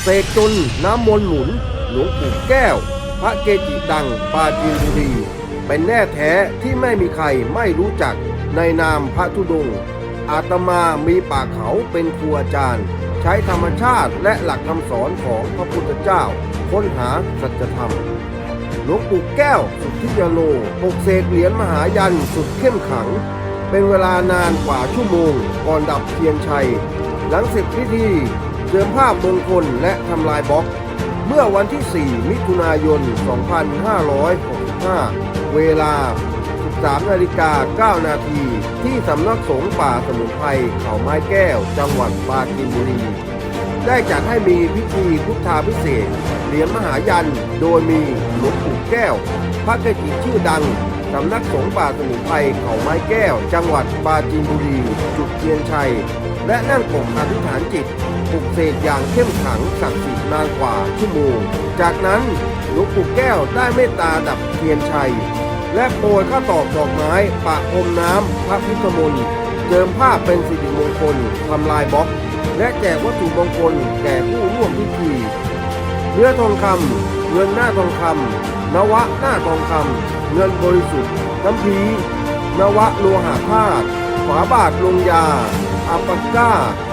เสกจนน้ำมนต์หมุน หลวงปู่แก้ว พระเกจิดังปาจีนบุรี เป็นแน่แท้ที่ไม่มีใครไม่รู้จักในนามพระธุดงค์อาตมามีป่าเขาเป็นครูอาจารย์ ใช้ธรรมชาติและหลักคำสอนของพระพุทธเจ้า ค้นหาสัจธรรมหลวงปู่แก้วสุทธิยโลปกเสกเหรียญมหายันสุดเข้มขัง เป็นเวลานานกว่าชั่วโมงก่อนดับเทียนชัย หลังเสร็จพิธี เจิมภาพมงคลและทำลายบล็อก เมื่อวันที่ 4 มิถุนายน 2565 เวลา 13นาฬิกา9นาทีที่สำนักสงฆ์ป่าสมุนไพรเขาไม้แก้ว จังหวัดปราจีนบุรี ได้จัดให้มีพิธีพุทธาพิเศษเหรียญมหายัน โดยมีหลวงปู่แก้ว พระเกจิชื่อดังสำนักสงฆ์ป่าสมุนไพรเขาไม้แก้ว จังหวัดปราจีนบุรี จุดเทียนชัย และนั่งปกอธิษฐานจิตปลุกเสกอย่างเข้มขังศักดิ์สิทธิ์นานกว่าชั่วโมง จากนั้นหลวงปู่แก้วได้เมตตาดับเทียนชัย และโปรยข้าวตอกดอกไม้ปะพรมน้ำพระพุทธมนต์เจิมผ้าเป็นสิริมงคลทำลายบล็อก และแจกวัตถุมงคลแก่ผู้ร่วมพิธีเนื้อทองคำเงินหน้าทองคำนวะหน้าทองคำเงินบริสุทธิ์น้ำพีนวะโลหะธาตุฝาบาทลงยา อัปปะก้า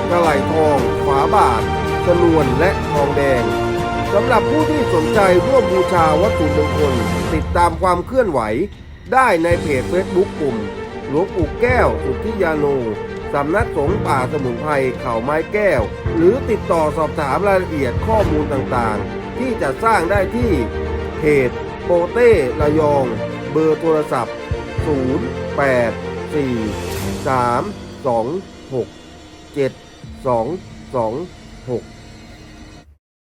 กระไหลทอง ฝาบาทชนวนและทองแดงสำหรับผู้ที่สนใจร่วมบูชาวัตถุมงคล ติดตามความเคลื่อนไหว ได้ในเพจเฟซบุ๊กกลุ่มหลวงปู่แก้วสุทธิยาโนสำนักสงฆ์ป่าสมุนไพรเขาไม้แก้ว หรือติดต่อสอบถามรายละเอียดข้อมูลต่างๆ ที่จะสร้างได้ที่เพจโปเต้ระยอง เบอร์โทรศัพท์ 0 8 4 3 2 6 7 2 2 6